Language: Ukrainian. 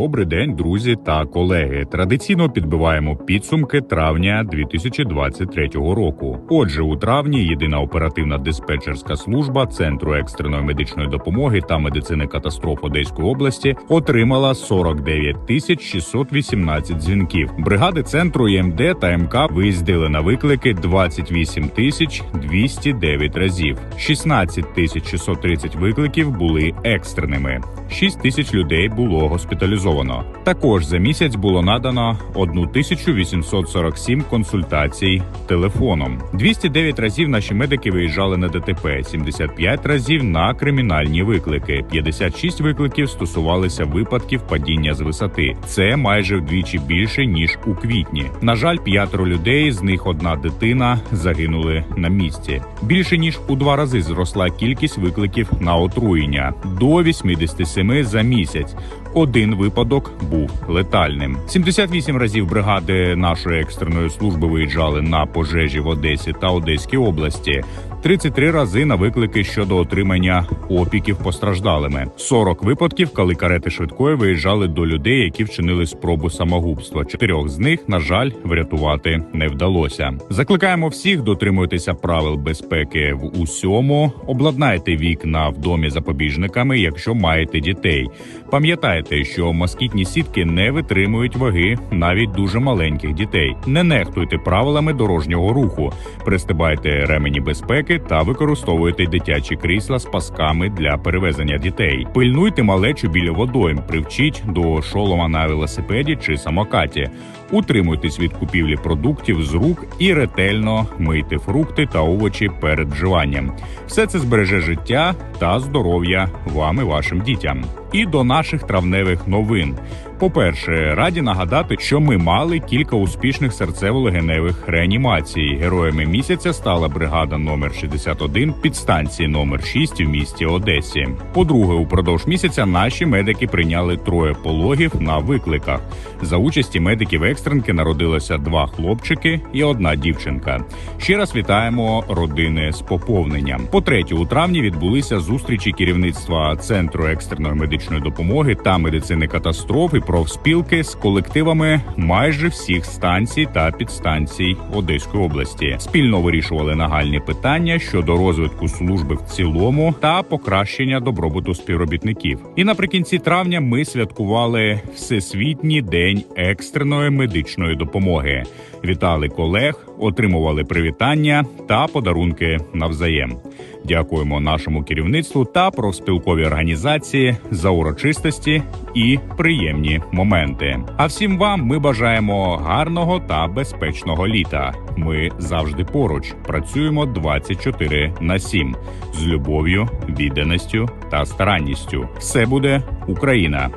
Добрий день, друзі та колеги. Традиційно підбиваємо підсумки травня 2023 року. Отже, у травні єдина оперативна диспетчерська служба Центру екстреної медичної допомоги та медицини катастроф Одеської області отримала 49 тисяч 618 дзвінків. Бригади центру ЄМД та МК виїздили на виклики 28 тисяч 209 разів. 16 тисяч 630 викликів були екстреними. 6 тисяч людей було госпіталізовано. Також за місяць було надано 1847 консультацій телефоном. 209 разів наші медики виїжджали на ДТП, 75 разів на кримінальні виклики. 56 викликів стосувалися випадків падіння з висоти. Це майже вдвічі більше ніж у квітні. На жаль, п'ятеро людей, з них одна дитина, загинули на місці. Більше ніж у два рази зросла кількість викликів на отруєння до 87 за місяць. Один випадок був летальним. 78 разів бригади нашої екстреної служби виїжджали на пожежі в Одесі та Одеській області. 33 рази на виклики щодо отримання опіків постраждалими. 40 випадків, коли карети швидкої виїжджали до людей, які вчинили спробу самогубства. Чотирьох з них, на жаль, врятувати не вдалося. Закликаємо всіх дотримуйтеся правил безпеки в усьому. Обладнайте вікна в домі запобіжниками, якщо маєте дітей. Пам'ятайте, що москітні сітки не витримують ваги навіть дуже маленьких дітей. Не нехтуйте правилами дорожнього руху, пристебайте ремені безпеки та використовуйте дитячі крісла з пасками для перевезення дітей. Пильнуйте малечу біля водойм, привчіть до шолома на велосипеді чи самокаті. Утримуйтесь від купівлі продуктів з рук і ретельно мийте фрукти та овочі перед вживанням. Все це збереже життя та здоров'я вам і вашим дітям. І до наших травневих новин. По-перше, раді нагадати, що ми мали кілька успішних серцево-легеневих реанімацій. Героями місяця стала бригада номер 61 підстанції номер 6 в місті Одесі. По-друге, упродовж місяця наші медики прийняли троє пологів на викликах. За участі медиків екстренки народилося два хлопчики і одна дівчинка. Ще раз вітаємо родини з поповненням. По-третє, у травні відбулися зустрічі керівництва центру екстреної медичної допомоги та медицини катастроф і профспілки з колективами майже всіх станцій та підстанцій Одеської області. Спільно вирішували нагальні питання щодо розвитку служби в цілому та покращення добробуту співробітників. І наприкінці травня ми святкували Всесвітній день екстреної медичної допомоги. Вітали колег, отримували привітання та подарунки навзаєм. Дякуємо нашому керівництву та профспілковій організації за урочистості і приємні моменти. А всім вам ми бажаємо гарного та безпечного літа. Ми завжди поруч працюємо 24 на 7 з любов'ю, відданістю та старанністю. Все буде Україна.